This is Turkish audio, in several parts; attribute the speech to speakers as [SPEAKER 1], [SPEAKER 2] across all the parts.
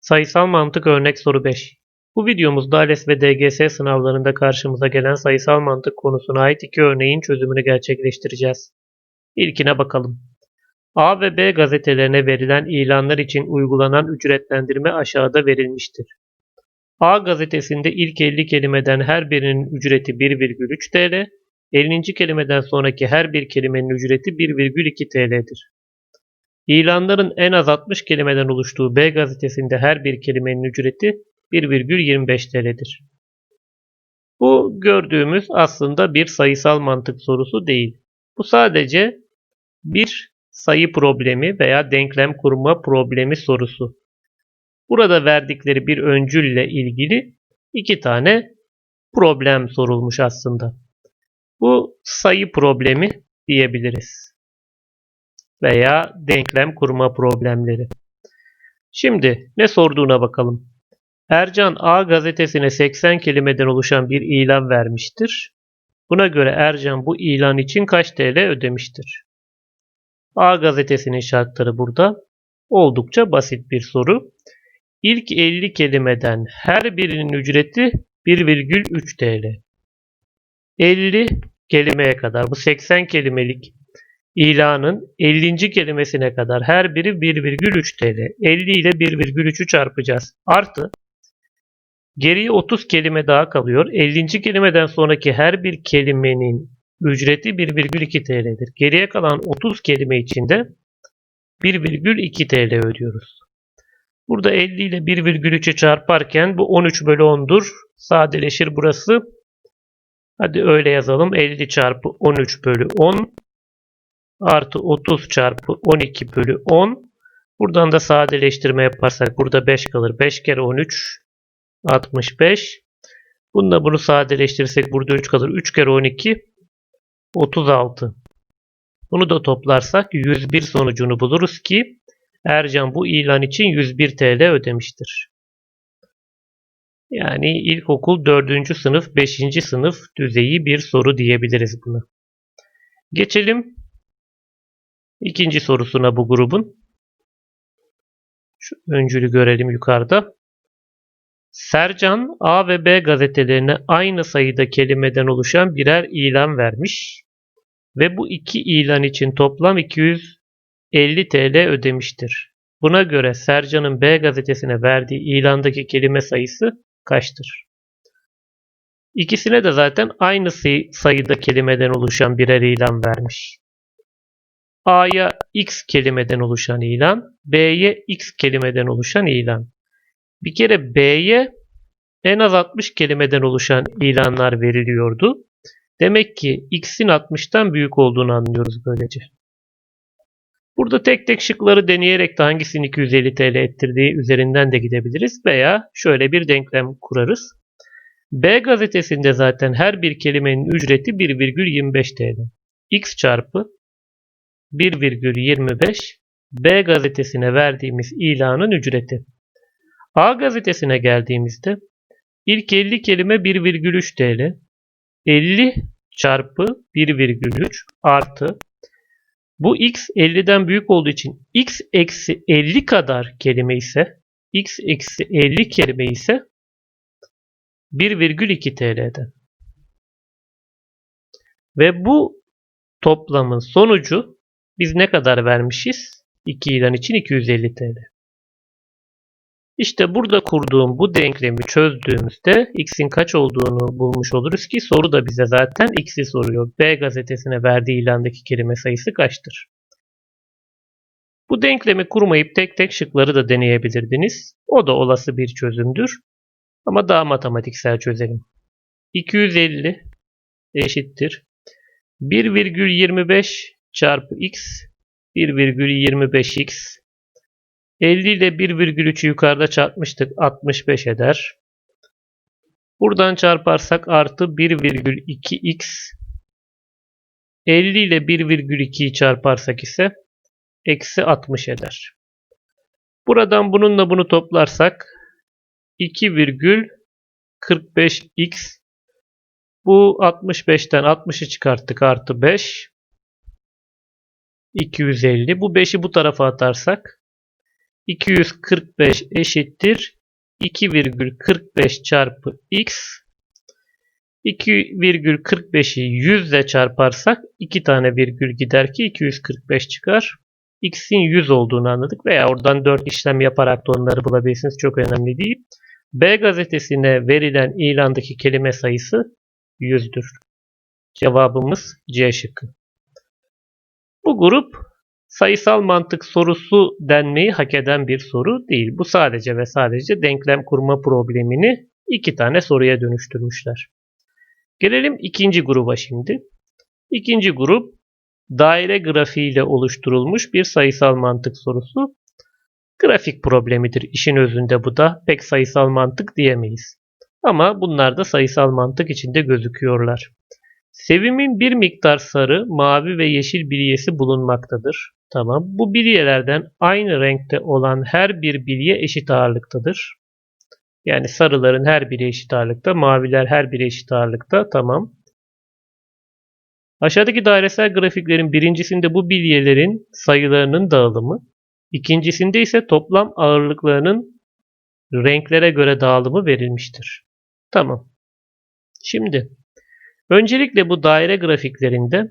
[SPEAKER 1] Sayısal mantık örnek soru 5. Bu videomuzda ALES ve DGS sınavlarında karşımıza gelen sayısal mantık konusuna ait iki örneğin çözümünü gerçekleştireceğiz. İlkine bakalım. A ve B gazetelerine verilen ilanlar için uygulanan ücretlendirme aşağıda verilmiştir. A gazetesinde ilk 50 kelimeden her birinin ücreti 1,3 TL, 50. kelimeden sonraki her bir kelimenin ücreti 1,2 TL'dir. İlanların en az 60 kelimeden oluştuğu B gazetesinde her bir kelimenin ücreti 1,25 TL'dir. Bu gördüğümüz aslında bir sayısal mantık sorusu değil. Bu sadece bir sayı problemi veya denklem kurma problemi sorusu. Burada verdikleri bir öncülle ilgili iki tane problem sorulmuş aslında. Bu sayı problemi diyebiliriz. Veya denklem kurma problemleri. Şimdi ne sorduğuna bakalım. Ercan A gazetesine 80 kelimeden oluşan bir ilan vermiştir. Buna göre Ercan bu ilan için kaç TL ödemiştir? A gazetesinin şartları burada. Oldukça basit bir soru. İlk 50 kelimeden her birinin ücreti 1,3 TL. 50 kelimeye kadar bu 80 kelimelik ilanın 50. kelimesine kadar her biri 1,3 TL. 50 ile 1,3'ü çarpacağız. Artı geriye 30 kelime daha kalıyor. 50. kelimeden sonraki her bir kelimenin ücreti 1,2 TL'dir. Geriye kalan 30 kelime içinde 1,2 TL ödüyoruz. Burada 50 ile 1,3'ü çarparken bu 13 bölü 10'dur. Sadeleşir burası. Hadi öyle yazalım. 50 çarpı 13 bölü 10 artı 30 çarpı 12 bölü 10. Buradan da sadeleştirme yaparsak burada 5 kalır. 5 kere 13 65. Bununla bunu sadeleştirirsek burada 3 kalır. 3 kere 12 36. Bunu da toplarsak 101 sonucunu buluruz ki Ercan bu ilan için 101 TL ödemiştir. Yani ilkokul 4. sınıf 5. sınıf düzeyi bir soru diyebiliriz buna. Geçelim ikinci sorusuna bu grubun. Şu öncülü görelim yukarıda. Sercan A ve B gazetelerine aynı sayıda kelimeden oluşan birer ilan vermiş ve bu iki ilan için toplam 250 TL ödemiştir. Buna göre Sercan'ın B gazetesine verdiği ilandaki kelime sayısı kaçtır? İkisine de zaten aynı sayıda kelimeden oluşan birer ilan vermiş. A'ya X kelimeden oluşan ilan, B'ye X kelimeden oluşan ilan. Bir kere B'ye en az 60 kelimeden oluşan ilanlar veriliyordu. Demek ki X'in 60'tan büyük olduğunu anlıyoruz böylece. Burada tek tek şıkları deneyerek de hangisini 250 TL ettirdiği üzerinden de gidebiliriz veya şöyle bir denklem kurarız. B gazetesinde zaten her bir kelimenin ücreti 1,25 TL. X çarpı 1,25 B gazetesine verdiğimiz ilanın ücreti. A gazetesine geldiğimizde ilk 50 kelime 1,3 TL. 50 çarpı 1,3 artı bu x 50'den büyük olduğu için x eksi 50 kadar kelime ise x eksi 50 kelime ise 1,2 TL'den. Ve bu toplamın sonucu biz ne kadar vermişiz? 2 ilan için 250 TL. İşte burada kurduğum bu denklemi çözdüğümüzde x'in kaç olduğunu bulmuş oluruz ki soru da bize zaten x'i soruyor. B gazetesine verdiği ilandaki kelime sayısı kaçtır? Bu denklemi kurmayıp tek tek şıkları da deneyebilirdiniz. O da olası bir çözümdür. Ama daha matematiksel çözelim. 250 eşittir. 1,25 çarpı x 1,25x 50 ile 1,3'ü yukarıda çarpmıştık. 65 eder. Buradan çarparsak artı 1,2x 50 ile 1,2'yi çarparsak ise eksi 60 eder. Buradan bununla bunu toplarsak 2,45x bu 65'ten 60'ı çıkarttık artı 5 250. Bu 5'i bu tarafa atarsak 245 eşittir 2,45 çarpı x 2,45'i 100 ile çarparsak 2 tane virgül gider ki 245 çıkar. X'in 100 olduğunu anladık veya oradan 4 işlem yaparak da onları bulabilirsiniz. Çok önemli değil. B gazetesine verilen ilandaki kelime sayısı 100'dür. Cevabımız C şıkkı. Bu grup sayısal mantık sorusu denmeyi hak eden bir soru değil. Bu sadece ve sadece denklem kurma problemini iki tane soruya dönüştürmüşler. Gelelim ikinci gruba şimdi. İkinci grup daire grafiğiyle oluşturulmuş bir sayısal mantık sorusu. Grafik problemidir işin özünde bu da pek sayısal mantık diyemeyiz. Ama bunlar da sayısal mantık içinde gözüküyorlar. Sevimin bir miktar sarı, mavi ve yeşil bilyesi bulunmaktadır. Tamam. Bu bilyelerden aynı renkte olan her bir bilye eşit ağırlıktadır. Yani sarıların her biri eşit ağırlıkta, maviler her biri eşit ağırlıkta. Tamam. Aşağıdaki dairesel grafiklerin birincisinde bu bilyelerin sayılarının dağılımı, ikincisinde ise toplam ağırlıklarının renklere göre dağılımı verilmiştir. Tamam. Şimdi öncelikle bu daire grafiklerinde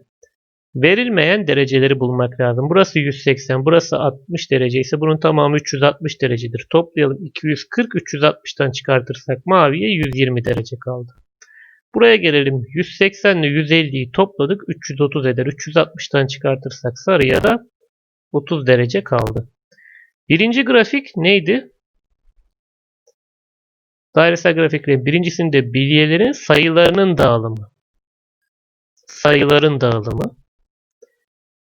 [SPEAKER 1] verilmeyen dereceleri bulmak lazım. Burası 180, burası 60 derece ise bunun tamamı 360 derecedir. Toplayalım 240, 360'tan çıkartırsak maviye 120 derece kaldı. Buraya gelelim 180 ile 150'yi topladık 330 eder. 360'tan çıkartırsak sarıya da 30 derece kaldı. Birinci grafik neydi? Dairesel grafiklerin birincisinde bilyelerin sayılarının dağılımı. Sayıların dağılımı.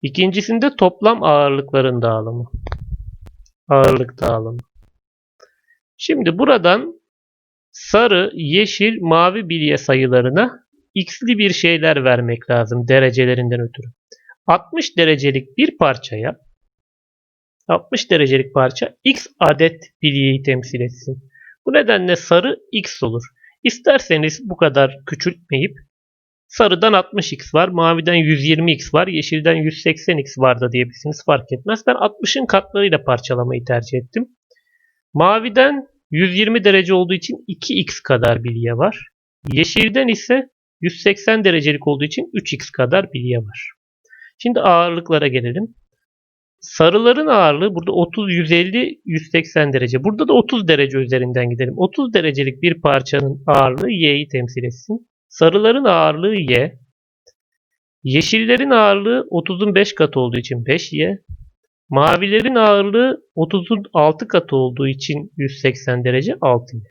[SPEAKER 1] İkincisinde toplam ağırlıkların dağılımı. Ağırlık dağılımı. Şimdi buradan sarı, yeşil, mavi bilye sayılarına x'li bir şeyler vermek lazım derecelerinden ötürü. 60 derecelik bir parçaya 60 derecelik parça x adet bilyeyi temsil etsin. Bu nedenle sarı x olur. İsterseniz bu kadar küçültmeyip sarıdan 60x var, maviden 120x var, yeşilden 180x var da diyebilirsiniz fark etmez. Ben 60'ın katlarıyla parçalamayı tercih ettim. Maviden 120 derece olduğu için 2x kadar bilye var. Yeşilden ise 180 derecelik olduğu için 3x kadar bilye var. Şimdi ağırlıklara gelelim. Sarıların ağırlığı burada 30, 150, 180 derece. Burada da 30 derece üzerinden gidelim. 30 derecelik bir parçanın ağırlığı y'yi temsil etsin. Sarıların ağırlığı y. Yeşillerin ağırlığı 30'un 5 katı olduğu için 5y. Mavilerin ağırlığı 30'un 6 katı olduğu için 180 derece 6y.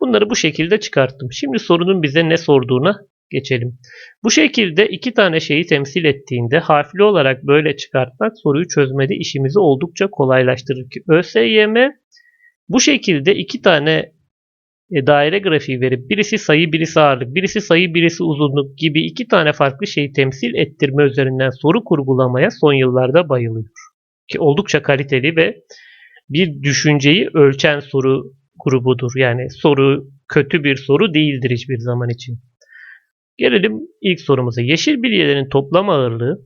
[SPEAKER 1] Bunları bu şekilde çıkarttım. Şimdi sorunun bize ne sorduğuna geçelim. Bu şekilde iki tane şeyi temsil ettiğinde harfli olarak böyle çıkartmak soruyu çözmede işimizi oldukça kolaylaştırır ki ÖSYM bu şekilde iki tane e, daire grafiği verip birisi sayı birisi ağırlık birisi sayı birisi uzunluk gibi iki tane farklı şeyi temsil ettirme üzerinden soru kurgulamaya son yıllarda bayılıyor. Ki oldukça kaliteli ve bir düşünceyi ölçen soru grubudur. Yani soru kötü bir soru değildir hiçbir zaman için. Gelelim ilk sorumuza. Yeşil bilyelerin toplam ağırlığı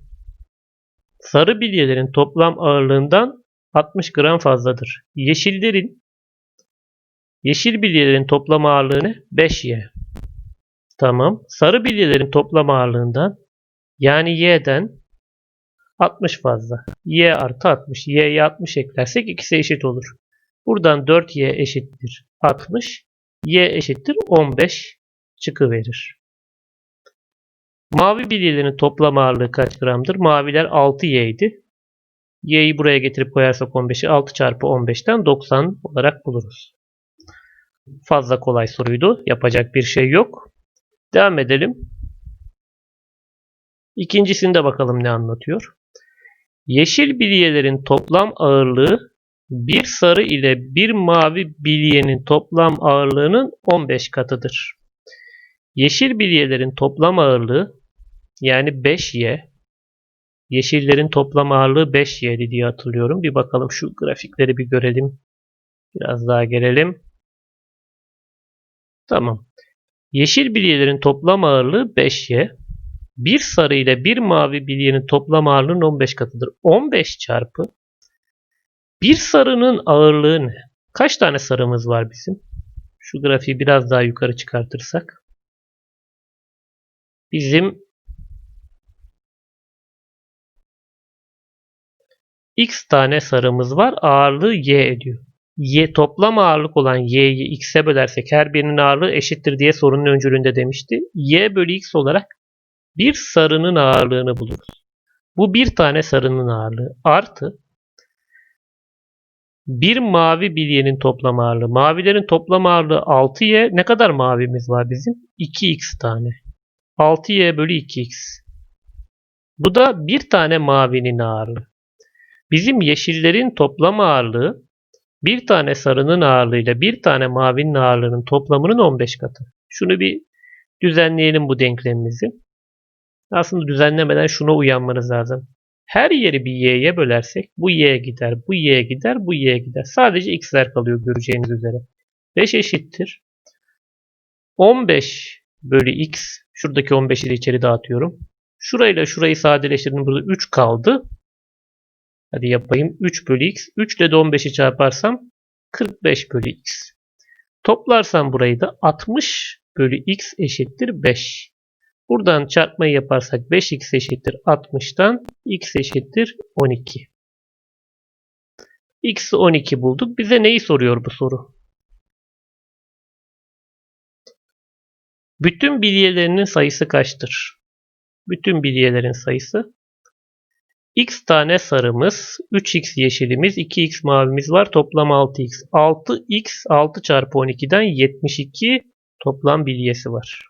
[SPEAKER 1] sarı bilyelerin toplam ağırlığından 60 gram fazladır. Yeşillerin yeşil bilyelerin toplam ağırlığı ne? 5y. Tamam. Sarı bilyelerin toplam ağırlığından yani y'den 60 fazla. y artı 60. y'ye 60 eklersek ikisi eşit olur. Buradan 4y eşittir 60. y eşittir 15 çıkıverir. Mavi bilyelerin toplam ağırlığı kaç gramdır? Maviler 6y idi. y'yi buraya getirip koyarsak 15'i 6 çarpı 15'ten 90 olarak buluruz. Fazla kolay soruydu. Yapacak bir şey yok. Devam edelim. İkincisinde bakalım ne anlatıyor. Yeşil bilyelerin toplam ağırlığı bir sarı ile bir mavi bilyenin toplam ağırlığının 15 katıdır. Yeşil bilyelerin toplam ağırlığı yani 5y. Yeşillerin toplam ağırlığı 5y'di diye hatırlıyorum. Bir bakalım şu grafikleri bir görelim. Biraz daha gelelim. Tamam. Yeşil bilyelerin toplam ağırlığı 5y. Bir sarı ile bir mavi bilyenin toplam ağırlığının 15 katıdır. 15 çarpı Bir sarının ağırlığı ne? Kaç tane sarımız var bizim? Şu grafiği biraz daha yukarı çıkartırsak. Bizim x tane sarımız var. Ağırlığı y ediyor. Y toplam ağırlık olan y'yi x'e bölersek her birinin ağırlığı eşittir diye sorunun öncülünde demişti. y bölü x olarak bir sarının ağırlığını buluruz. Bu bir tane sarının ağırlığı artı bir mavi bilyenin toplam ağırlığı. Mavilerin toplam ağırlığı 6y. Ne kadar mavimiz var bizim? 2x tane. 6y bölü 2x. Bu da bir tane mavinin ağırlığı. Bizim yeşillerin toplam ağırlığı bir tane sarının ağırlığıyla bir tane mavinin ağırlığının toplamının 15 katı. Şunu bir düzenleyelim bu denklemimizi. Aslında düzenlemeden şuna uyanmanız lazım. Her yeri bir y'ye bölersek bu y'ye gider, bu y'ye gider, bu y'ye gider. Sadece x'ler kalıyor göreceğiniz üzere. 5 eşittir. 15 bölü x. Şuradaki 15'i de içeri dağıtıyorum. Şurayla şurayı sadeleştirdim. Burada 3 kaldı. Hadi yapayım. 3 bölü x. 3 ile de 15'i çarparsam 45 bölü x. Toplarsam burayı da 60 bölü x eşittir 5. Buradan çarpmayı yaparsak 5x eşittir 60'tan x eşittir 12. x'i 12 bulduk. Bize neyi soruyor bu soru? Bütün bilyelerinin sayısı kaçtır? Bütün bilyelerin sayısı x tane sarımız, 3x yeşilimiz, 2x mavimiz var. Toplam 6x. 6x 6 çarpı 12'den 72 toplam bilyesi var.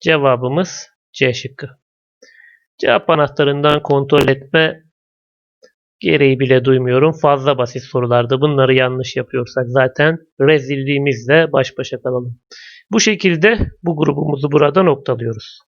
[SPEAKER 1] Cevabımız C şıkkı. Cevap anahtarından kontrol etme gereği bile duymuyorum. Fazla basit sorularda bunları yanlış yapıyorsak zaten rezilliğimizle baş başa kalalım. Bu şekilde bu grubumuzu burada noktalıyoruz.